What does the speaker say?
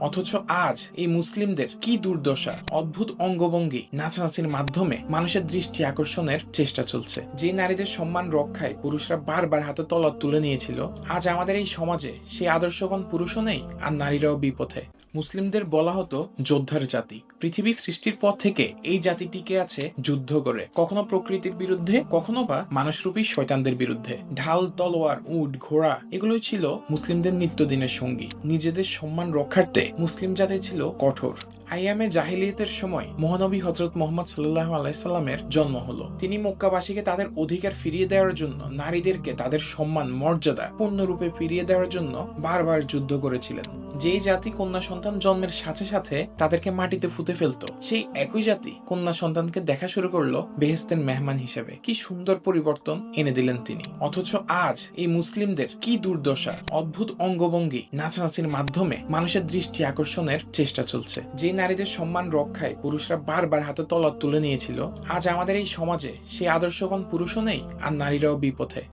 অথচ আজ এই মুসলিমদের কি দুর্দশা, অদ্ভুত অঙ্গভঙ্গি, নাচানাচির মাধ্যমে মানুষের দৃষ্টি আকর্ষণের চেষ্টা চলছে। যে নারীদের সম্মান রক্ষায় পুরুষরা বারবার হাতে তলব তুলে নিয়েছিল, আজ আমাদের এই সমাজে সেই আদর্শবান পুরুষও নেই, আর নারীরাও বিপথে। মুসলিমদের বলা হতো যোদ্ধার জাতি। পৃথিবী সৃষ্টির পর থেকে এই জাতি টিকে আছে যুদ্ধ করে। কখনো প্রকৃতির বিরুদ্ধে, কখনো বা মানুষরূপী শয়তানদের বিরুদ্ধে। ঢাল, তলোয়ার, উট, ঘোড়া, এগুলোই ছিল মুসলিমদের নিত্যদিনের সঙ্গী। নিজেদের সম্মান রক্ষার্থে মুসলিম জাতি ছিল কঠোর। আইয়ামে জাহিলিয়তের সময় মহানবী হজরত মোহাম্মদ সাল্লাহ আলাইসাল্লামের জন্ম হল। তিনি মক্কাবাসীকে তাদের অধিকার ফিরিয়ে দেওয়ার জন্য, নারীদেরকে তাদের সম্মান, মর্যাদা পূর্ণরূপে ফিরিয়ে দেওয়ার জন্য বারবার যুদ্ধ করেছিলেন। যেই জাতি কন্যা সন্তান জন্মের সাথে সাথে তাদেরকে মাটিতে ফুতে ফেলতো, সেই একই জাতি কন্যা সন্তানকে দেখা শুরু করল বেহেস্তের মেহমান হিসেবে। কি সুন্দর পরিবর্তন এনে দিলেন তিনি। অথচ আজ এই মুসলিমদের কি দুর্দশা, অদ্ভুত অঙ্গভঙ্গি, নাচানাচির মাধ্যমে মানুষের দৃষ্টি আকর্ষণের চেষ্টা চলছে। যে নারীদের সম্মান রক্ষায় পুরুষরা বারবার হাতে তলব তুলে নিয়েছিল, আজ আমাদের এই সমাজে সেই আদর্শবান পুরুষও নেই, আর নারীরাও বিপথে।